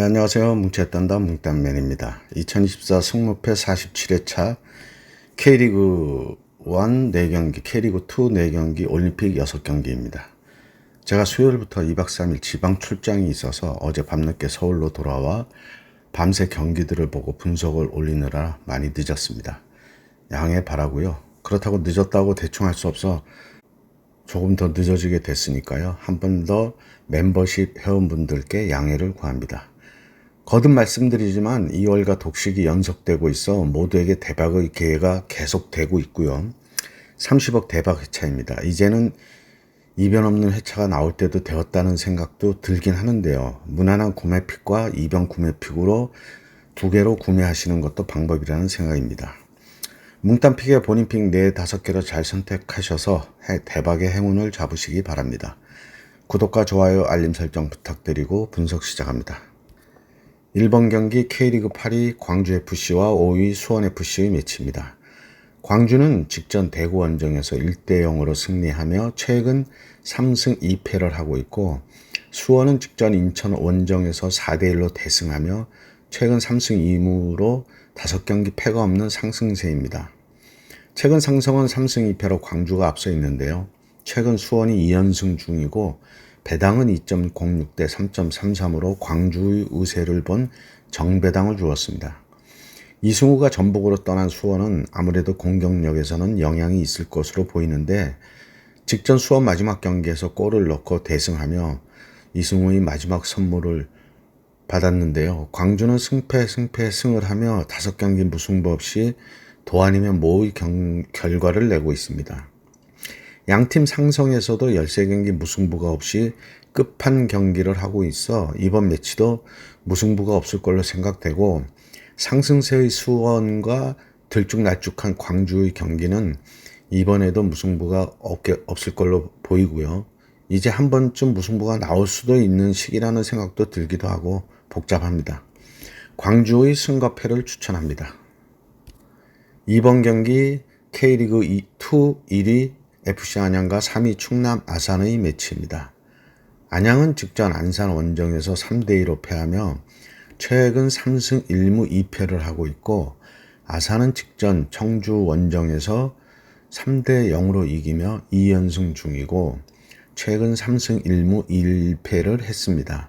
네, 안녕하세요. 뭉쳤단다 뭉딴맨입니다. 2024 승무패 47회차 K리그 1 4경기, K리그 2 4경기, 올림픽 6경기입니다. 제가 수요일부터 2박 3일 지방 출장이 있어서 어제 밤늦게 서울로 돌아와 밤새 경기들을 보고 분석을 올리느라 많이 늦었습니다. 양해 바라고요. 그렇다고 늦었다고 대충 할 수 없어 조금 더 늦어지게 됐으니까요. 한 번 더 멤버십 회원분들께 양해를 구합니다. 거듭 말씀드리지만 2월과 독식이 연속되고 있어 모두에게 대박의 기회가 계속되고 있고요. 30억 대박 회차입니다. 이제는 이변 없는 회차가 나올 때도 되었다는 생각도 들긴 하는데요. 무난한 구매픽과 이변 구매픽으로 두 개로 구매하시는 것도 방법이라는 생각입니다. 뭉딴픽에 본인픽 4, 5개로 잘 선택하셔서 대박의 행운을 잡으시기 바랍니다. 구독과 좋아요, 알림 설정 부탁드리고 분석 시작합니다. 1번 경기 K리그 8위 광주FC와 5위 수원FC의 매치입니다. 광주는 직전 대구 원정에서 1대 0으로 승리하며 최근 3승 2패를 하고 있고 수원은 직전 인천 원정에서 4대 1로 대승하며 최근 3승 2무로 5경기 패가 없는 상승세입니다. 최근 상성은 3승 2패로 광주가 앞서 있는데요. 최근 수원이 2연승 중이고 배당은 2.06대 3.33으로 광주의 우세를 본 정배당을 주었습니다. 이승우가 전북으로 떠난 수원은 아무래도 공격력에서는 영향이 있을 것으로 보이는데 직전 수원 마지막 경기에서 골을 넣고 대승하며 이승우의 마지막 선물을 받았는데요. 광주는 승패 승패 승을 하며 다섯 경기 무승부 없이 도안이면 모의 경, 결과를 내고 있습니다. 양팀 상성에서도 13경기 무승부가 없이 끝판 경기를 하고 있어 이번 매치도 무승부가 없을 걸로 생각되고 상승세의 수원과 들쭉날쭉한 광주의 경기는 이번에도 무승부가 없게, 없을 걸로 보이고요. 이제 한 번쯤 무승부가 나올 수도 있는 시기라는 생각도 들기도 하고 복잡합니다. 광주의 승과 패를 추천합니다. 이번 경기 K리그 2 1위 FC 안양과 3위 충남 아산의 매치입니다. 안양은 직전 안산 원정에서 3대2로 패하며 최근 3승 1무 2패를 하고 있고 아산은 직전 청주 원정에서 3대 0으로 이기며 2연승 중이고 최근 3승 1무 1패를 했습니다.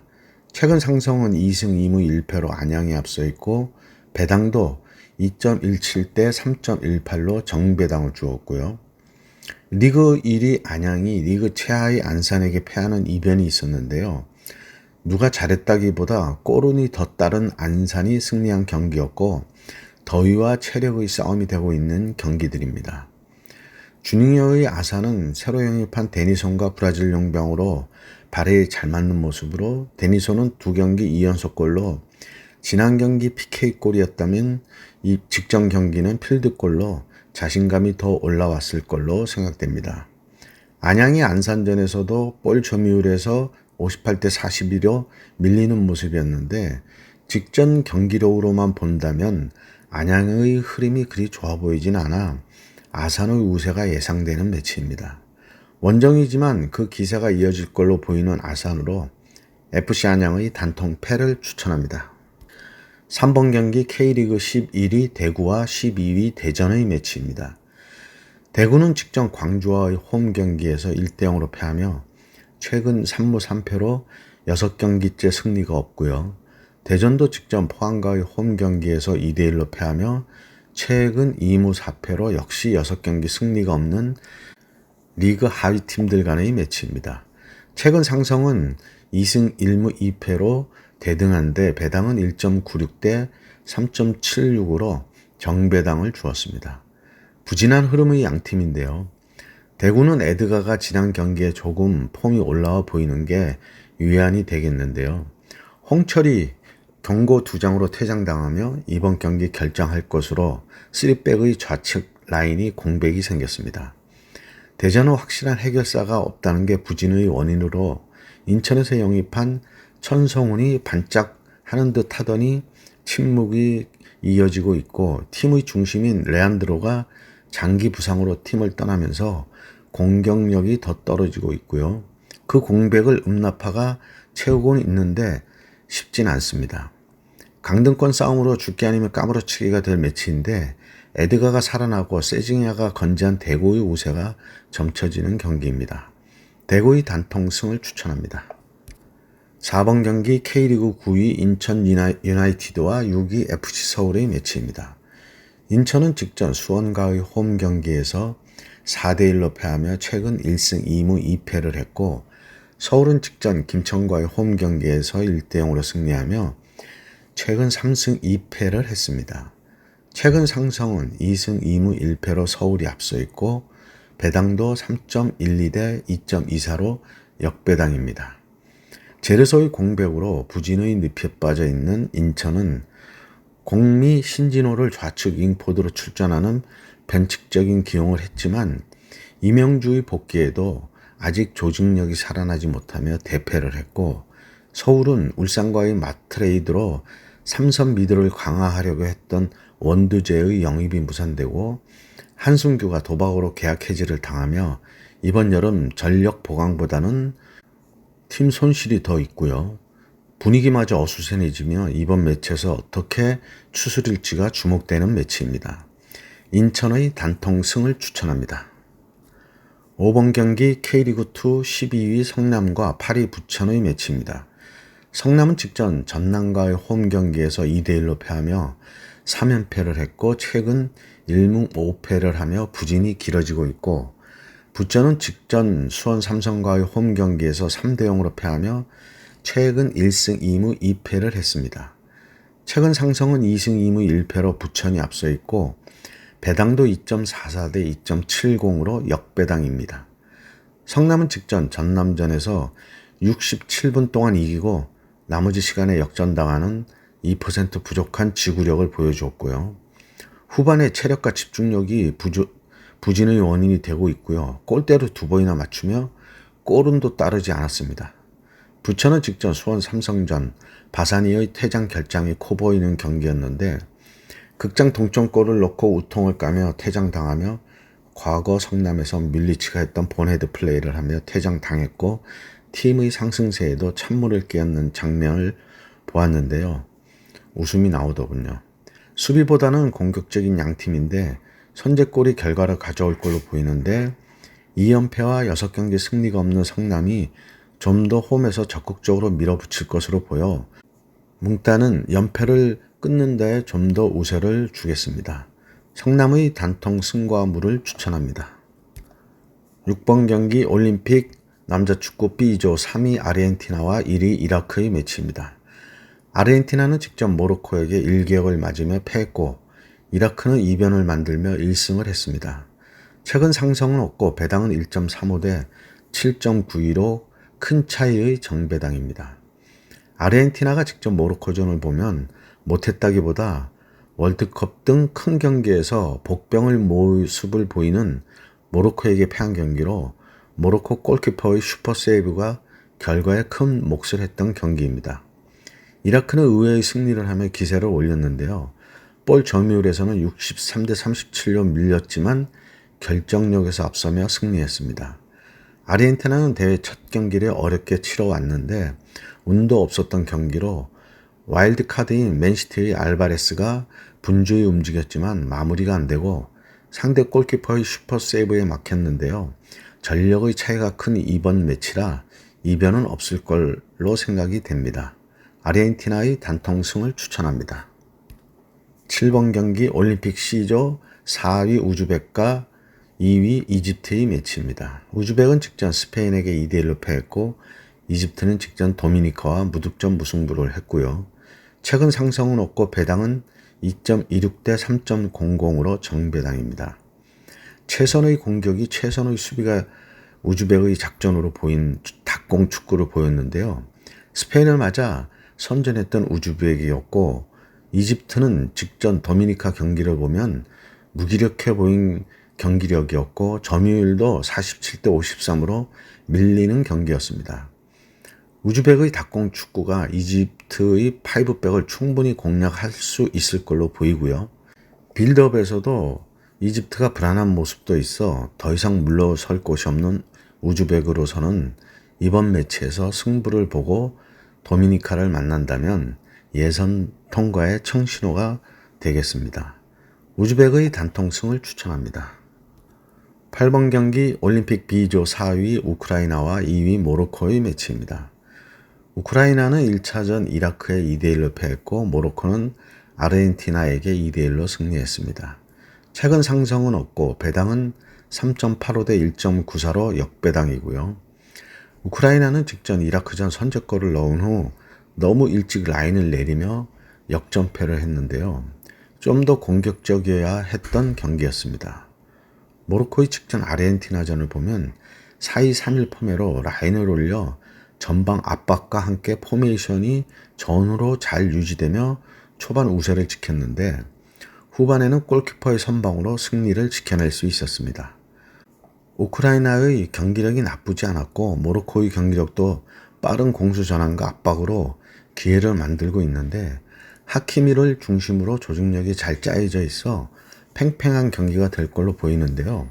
최근 상성은 2승 2무 1패로 안양이 앞서 있고 배당도 2.17 대 3.18로 정배당을 주었고요. 리그 1위 안양이 리그 최하위 안산에게 패하는 이변이 있었는데요. 누가 잘했다기보다 꼬른이 더 따른 안산이 승리한 경기였고 더위와 체력의 싸움이 되고 있는 경기들입니다. 주닝여의 아산은 새로 영입한 데니손과 브라질 용병으로 발에 잘 맞는 모습으로 데니손은 두 경기 2연속 골로 지난 경기 PK골이었다면 이 직전 경기는 필드골로 자신감이 더 올라왔을 걸로 생각됩니다. 안양이 안산전에서도 볼 점유율에서 58대 41로 밀리는 모습이었는데 직전 경기력으로만 본다면 안양의 흐름이 그리 좋아 보이진 않아 아산의 우세가 예상되는 매치입니다. 원정이지만 그 기세가 이어질 걸로 보이는 아산으로 FC 안양의 단통 패를 추천합니다. 3번 경기 K리그 11위 대구와 12위 대전의 매치입니다. 대구는 직전 광주와의 홈 경기에서 1대 0으로 패하며 최근 3무 3패로 6경기째 승리가 없고요. 대전도 직전 포항과의 홈 경기에서 2대 1로 패하며 최근 2무 4패로 역시 6경기 승리가 없는 리그 하위 팀들 간의 매치입니다. 최근 상성은 2승 1무 2패로 대등한데 배당은 1.96대 3.76으로 정배당을 주었습니다. 부진한 흐름의 양팀인데요. 대구는 에드가가 지난 경기에 조금 폼이 올라와 보이는 게 위안이 되겠는데요. 홍철이 경고 두 장으로 퇴장당하며 이번 경기 결정할 것으로 3백의 좌측 라인이 공백이 생겼습니다. 대전은 확실한 해결사가 없다는 게 부진의 원인으로 인천에서 영입한 천성훈이 반짝하는 듯 하더니 침묵이 이어지고 있고 팀의 중심인 레안드로가 장기 부상으로 팀을 떠나면서 공격력이 더 떨어지고 있고요. 그 공백을 음나파가 채우고 있는데 쉽진 않습니다. 강등권 싸움으로 죽기 아니면 까무러치기가 될 매치인데 에드가가 살아나고 세징야가 건재한 대구의 우세가 점쳐지는 경기입니다. 대구의 단통승을 추천합니다. 4번 경기 K리그 9위 인천 유나이티드와 6위 FC 서울의 매치입니다. 인천은 직전 수원과의 홈 경기에서 4대1로 패하며 최근 1승 2무 2패를 했고 서울은 직전 김천과의 홈 경기에서 1대0으로 승리하며 최근 3승 2패를 했습니다. 최근 상성은 2승 2무 1패로 서울이 앞서 있고 배당도 3.12대 2.24로 역배당입니다. 제르소의 공백으로 부진의 늪에 빠져 있는 인천은 공미 신진호를 좌측 윙포드로 출전하는 변칙적인 기용을 했지만 이명주의 복귀에도 아직 조직력이 살아나지 못하며 대패를 했고 서울은 울산과의 맞트레이드로 삼선 미드를 강화하려고 했던 원두재의 영입이 무산되고 한승규가 도박으로 계약 해지를 당하며 이번 여름 전력 보강보다는 팀 손실이 더 있고요. 분위기마저 어수선해지며 이번 매치에서 어떻게 추스릴지가 주목되는 매치입니다. 인천의 단통승을 추천합니다. 5번 경기 K리그2 12위 성남과 8위 부천의 매치입니다. 성남은 직전 전남과의 홈 경기에서 2대1로 패하며 3연패를 했고 최근 1무 5패를 하며 부진이 길어지고 있고 부천은 직전 수원 삼성과의 홈 경기에서 3대 0으로 패하며 최근 1승 2무 2패를 했습니다. 최근 상성은 2승 2무 1패로 부천이 앞서 있고 배당도 2.44 대 2.70으로 역배당입니다. 성남은 직전 전남전에서 67분 동안 이기고 나머지 시간에 역전당하는 2% 부족한 지구력을 보여주었고요. 후반에 체력과 집중력이 부주, 부진의 원인이 되고 있고요. 골대로 두 번이나 맞추며 골운도 따르지 않았습니다. 부천은 직전 수원 삼성전 바사니의 퇴장 결장이 커 보이는 경기였는데 극장 동점골을 넣고 우통을 까며 퇴장당하며 과거 성남에서 밀리치가 했던 본헤드 플레이를 하며 퇴장당했고 팀의 상승세에도 찬물을 끼얹는 장면을 보았는데요. 웃음이 나오더군요. 수비보다는 공격적인 양팀인데 선제골이 결과를 가져올 걸로 보이는데 2연패와 6경기 승리가 없는 성남이 좀 더 홈에서 적극적으로 밀어붙일 것으로 보여 뭉따는 연패를 끊는 데에 좀더 우세를 주겠습니다. 성남의 단통 승과물을 추천합니다. 6번 경기 올림픽 남자 축구 B조 3위 아르헨티나와 1위 이라크의 매치입니다. 아르헨티나는 직접 모로코에게 1개역을 맞으며 패했고 이라크는 이변을 만들며 1승을 했습니다. 최근 상승은 없고 배당은 1.35대 7.92로 큰 차이의 정배당입니다. 아르헨티나가 직접 모로코전을 보면 못했다기보다 월드컵 등 큰 경기에서 복병을 모습을 보이는 모로코에게 패한 경기로 모로코 골키퍼의 슈퍼 세이브가 결과에 큰 몫을 했던 경기입니다. 이라크는 의외의 승리를 하며 기세를 올렸는데요. 볼 점유율에서는 63대 37로 밀렸지만 결정력에서 앞서며 승리했습니다. 아르헨티나는 대회 첫 경기를 어렵게 치러 왔는데 운도 없었던 경기로 와일드 카드인 맨시티의 알바레스가 분주히 움직였지만 마무리가 안 되고 상대 골키퍼의 슈퍼 세이브에 막혔는데요. 전력의 차이가 큰 이번 매치라 이변은 없을 걸로 생각이 됩니다. 아르헨티나의 단통승을 추천합니다. 7번 경기 올림픽 C조 4위 우즈벡과 2위 이집트의 매치입니다. 우즈벡은 직전 스페인에게 2대1로 패했고 이집트는 직전 도미니카와 무득점 무승부를 했고요. 최근 상승은 없고 배당은 2.26대 3.00으로 정배당입니다. 최선의 공격이 최선의 수비가 우즈벡의 작전으로 보인 닭공 축구를 보였는데요. 스페인을 맞아 선전했던 우즈벡이었고 이집트는 직전 도미니카 경기를 보면 무기력해 보인 경기력이었고 점유율도 47대 53으로 밀리는 경기였습니다. 우즈벡의 닭공 축구가 이집트의 파이브백을 충분히 공략할 수 있을 걸로 보이고요. 빌드업에서도 이집트가 불안한 모습도 있어 더 이상 물러설 곳이 없는 우즈벡으로서는 이번 매치에서 승부를 보고 도미니카를 만난다면 예선 통과의 청신호가 되겠습니다. 우즈벡의 단통승을 추천합니다. 8번 경기 올림픽 B조 4위 우크라이나와 2위 모로코의 매치입니다. 우크라이나는 1차전 이라크에 2대1로 패했고 모로코는 아르헨티나에게 2대1로 승리했습니다. 최근 상승은 없고 배당은 3.85대 1.94로 역배당이고요. 우크라이나는 직전 이라크전 선제골을 넣은 후 너무 일찍 라인을 내리며 역전패를 했는데요. 좀 더 공격적이어야 했던 경기였습니다. 모로코의 직전 아르헨티나전을 보면 4-2-3-1 포메로 라인을 올려 전방 압박과 함께 포메이션이 전으로 잘 유지되며 초반 우세를 지켰는데 후반에는 골키퍼의 선방으로 승리를 지켜낼 수 있었습니다. 우크라이나의 경기력이 나쁘지 않았고 모로코의 경기력도 빠른 공수 전환과 압박으로 기회를 만들고 있는데 하키미를 중심으로 조직력이 잘 짜여져 있어 팽팽한 경기가 될 걸로 보이는데요.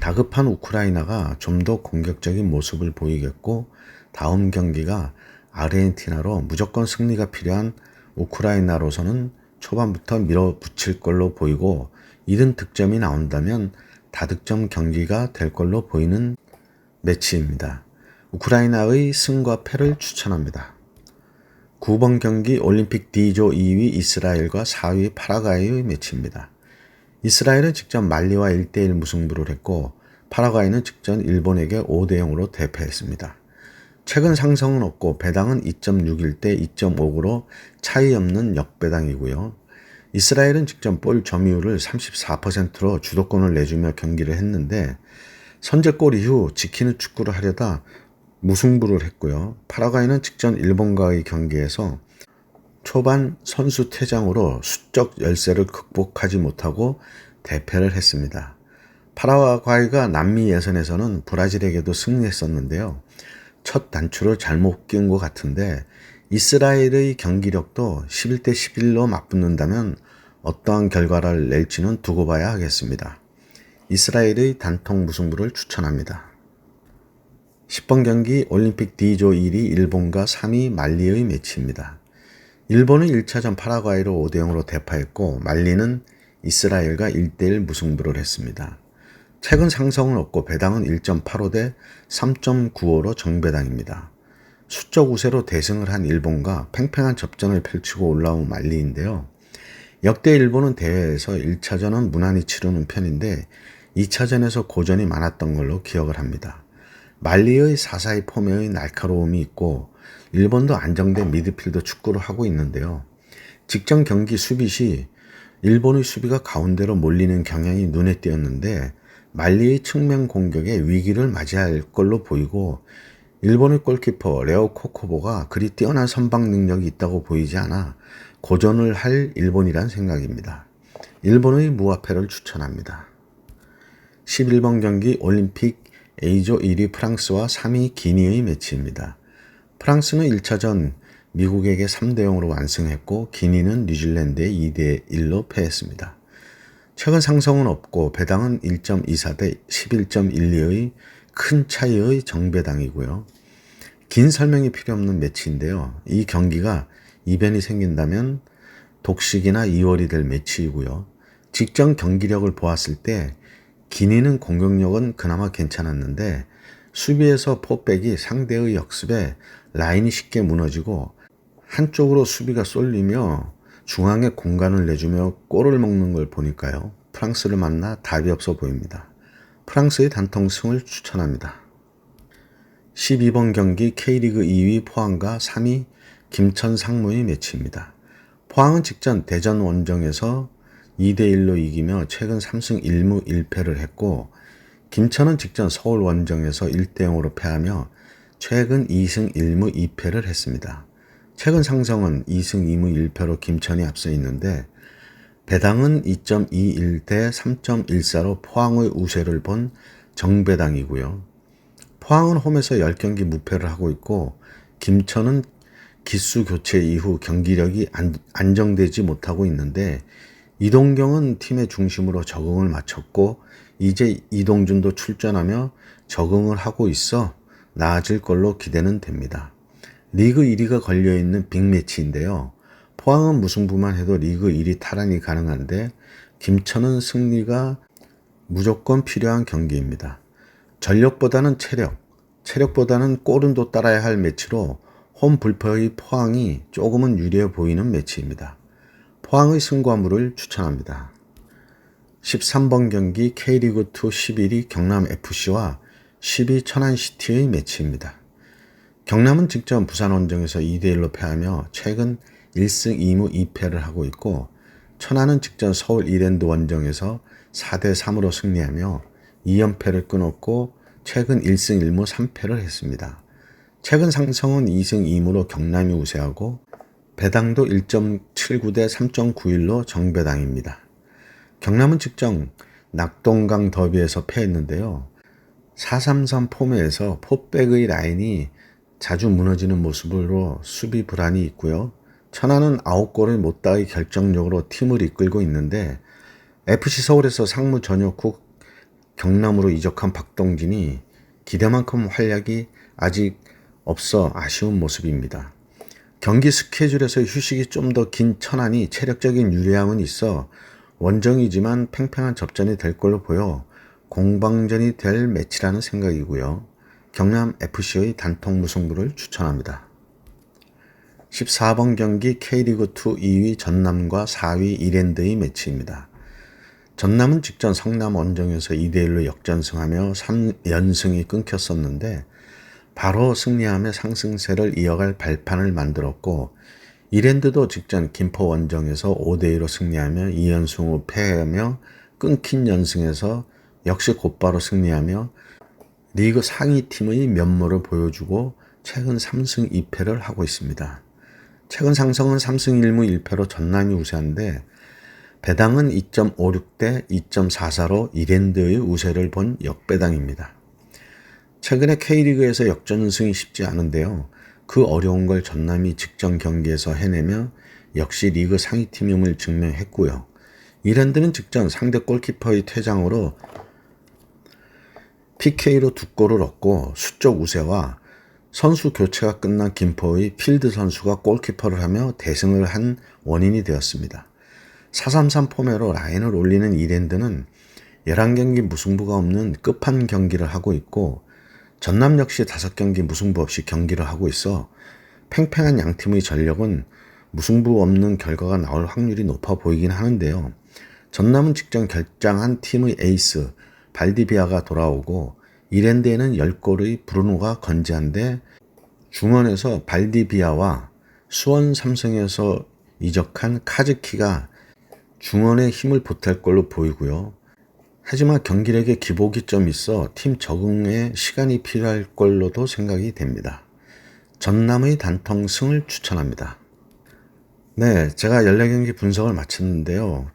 다급한 우크라이나가 좀 더 공격적인 모습을 보이겠고 다음 경기가 아르헨티나로 무조건 승리가 필요한 우크라이나로서는 초반부터 밀어붙일 걸로 보이고 이른 득점이 나온다면 다득점 경기가 될 걸로 보이는 매치입니다. 우크라이나의 승과 패를 추천합니다. 9번 경기 올림픽 D조 2위 이스라엘과 4위 파라과이의 매치입니다. 이스라엘은 직전 말리와 1대1 무승부를 했고 파라과이는 직전 일본에게 5대0으로 대패했습니다. 최근 상승은 없고 배당은 2.61대 2.5로 차이 없는 역배당이고요. 이스라엘은 직전 볼 점유율을 34%로 주도권을 내주며 경기를 했는데 선제골 이후 지키는 축구를 하려다 무승부를 했고요. 파라과이는 직전 일본과의 경기에서 초반 선수 퇴장으로 수적 열세를 극복하지 못하고 대패를 했습니다. 파라과이가 남미 예선에서는 브라질에게도 승리했었는데요. 첫 단추를 잘못 끼운 것 같은데 이스라엘의 경기력도 11대 11로 맞붙는다면 어떠한 결과를 낼지는 두고 봐야 하겠습니다. 이스라엘의 단통 무승부를 추천합니다. 10번 경기 올림픽 D조 1위 일본과 3위 말리의 매치입니다. 일본은 1차전 파라과이로 5대0으로 대파했고 말리는 이스라엘과 1대1 무승부를 했습니다. 최근 상승은 없고 배당은 1.85 대 3.95로 정배당입니다. 수적 우세로 대승을 한 일본과 팽팽한 접전을 펼치고 올라온 말리인데요. 역대 일본은 대회에서 1차전은 무난히 치르는 편인데 2차전에서 고전이 많았던 걸로 기억을 합니다. 말리의 사사의 폼의 날카로움이 있고 일본도 안정된 미드필더 축구를 하고 있는데요. 직전 경기 수비 시 일본의 수비가 가운데로 몰리는 경향이 눈에 띄었는데 말리의 측면 공격에 위기를 맞이할 걸로 보이고 일본의 골키퍼 레오 코코보가 그리 뛰어난 선방 능력이 있다고 보이지 않아 고전을 할 일본이란 생각입니다. 일본의 무화패를 추천합니다. 11번 경기 올림픽 A조 1위 프랑스와 3위 기니의 매치입니다. 프랑스는 1차전 미국에게 3대 0으로 완승했고 기니는 뉴질랜드에 2대 1로 패했습니다. 최근 상승은 없고 배당은 1.24 대 11.12의 큰 차이의 정배당이고요. 긴 설명이 필요 없는 매치인데요. 이 경기가 이변이 생긴다면 독식이나 2월이 될 매치이고요. 직전 경기력을 보았을 때 기니는 공격력은 그나마 괜찮았는데 수비에서 포백이 상대의 역습에 라인이 쉽게 무너지고 한쪽으로 수비가 쏠리며 중앙에 공간을 내주며 골을 먹는 걸 보니까요. 프랑스를 만나 답이 없어 보입니다. 프랑스의 단통승을 추천합니다. 12번 경기 K리그 2위 포항과 3위 김천 상무의 매치입니다. 포항은 직전 대전 원정에서 2대1로 이기며 최근 3승 1무 1패를 했고 김천은 직전 서울 원정에서 1대0으로 패하며 최근 2승 1무 2패를 했습니다. 최근 상성은 2승 2무 1패로 김천이 앞서 있는데 배당은 2.21 대 3.14로 포항의 우세를 본 정배당이고요. 포항은 홈에서 10경기 무패를 하고 있고 김천은 기수 교체 이후 경기력이 안, 안정되지 못하고 있는데 이동경은 팀의 중심으로 적응을 마쳤고 이제 이동준도 출전하며 적응을 하고 있어 나아질 걸로 기대는 됩니다. 리그 1위가 걸려있는 빅매치인데요. 포항은 무승부만 해도 리그 1위 탈환이 가능한데 김천은 승리가 무조건 필요한 경기입니다. 전력보다는 체력, 체력보다는 골은도 따라야 할 매치로 홈 불퍼의 포항이 조금은 유리해 보이는 매치입니다. 포항의 승과물을 추천합니다. 13번 경기 K리그2 11위 경남FC와 10위 천안시티의 매치입니다. 경남은 직전 부산 원정에서 2대1로 패하며 최근 1승 2무 2패를 하고 있고 천안은 직전 서울 이랜드 원정에서 4대3으로 승리하며 2연패를 끊었고 최근 1승 1무 3패를 했습니다. 최근 상성은 2승 2무로 경남이 우세하고 배당도 1.79대 3.91로 정배당입니다. 경남은 직전 낙동강 더비에서 패했는데요. 433 폼에서 포백의 라인이 자주 무너지는 모습으로 수비 불안이 있고요. 천안은 9골을 못 따의 결정력으로 팀을 이끌고 있는데 FC 서울에서 상무 전역 후 경남으로 이적한 박동진이 기대만큼 활약이 아직 없어 아쉬운 모습입니다. 경기 스케줄에서 휴식이 좀 더 긴 천안이 체력적인 유리함은 있어 원정이지만 팽팽한 접전이 될 걸로 보여 공방전이 될 매치라는 생각이고요. 경남 FC의 단통 무승부를 추천합니다. 14번 경기 K리그2 2위 전남과 4위 이랜드의 매치입니다. 전남은 직전 성남 원정에서 2대1로 역전승하며 3연승이 끊겼었는데 바로 승리하며 상승세를 이어갈 발판을 만들었고 이랜드도 직전 김포 원정에서 5대2로 승리하며 2연승 후 패하며 끊긴 연승에서 역시 곧바로 승리하며 리그 상위 팀의 면모를 보여주고 최근 3승 2패를 하고 있습니다. 최근 상승은 3승 1무 1패로 전남이 우세한데 배당은 2.56대 2.44로 이랜드의 우세를 본 역배당입니다. 최근에 K리그에서 역전승이 쉽지 않은데요. 그 어려운 걸 전남이 직전 경기에서 해내며 역시 리그 상위팀임을 증명했고요. 이랜드는 직전 상대 골키퍼의 퇴장으로 PK로 두 골을 얻고 수적 우세와 선수 교체가 끝난 김포의 필드 선수가 골키퍼를 하며 대승을 한 원인이 되었습니다. 433 포메로 라인을 올리는 이랜드는 11경기 무승부가 없는 끝판 경기를 하고 있고 전남 역시 5경기 무승부 없이 경기를 하고 있어 팽팽한 양팀의 전력은 무승부 없는 결과가 나올 확률이 높아 보이긴 하는데요. 전남은 직전 결장한 팀의 에이스 발디비아가 돌아오고 이랜드에는 10골의 브루노가 건재한데 중원에서 발디비아와 수원 삼성에서 이적한 카즈키가 중원에 힘을 보탤 걸로 보이고요. 하지만 경기력에 기복이 좀 있어 팀 적응에 시간이 필요할 걸로도 생각이 됩니다. 전남의 단통 승을 추천합니다. 네, 제가 14경기 분석을 마쳤는데요.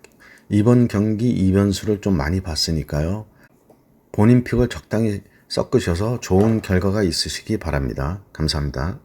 이번 경기 이변수를 좀 많이 봤으니까요. 본인 픽을 적당히 섞으셔서 좋은 결과가 있으시기 바랍니다. 감사합니다.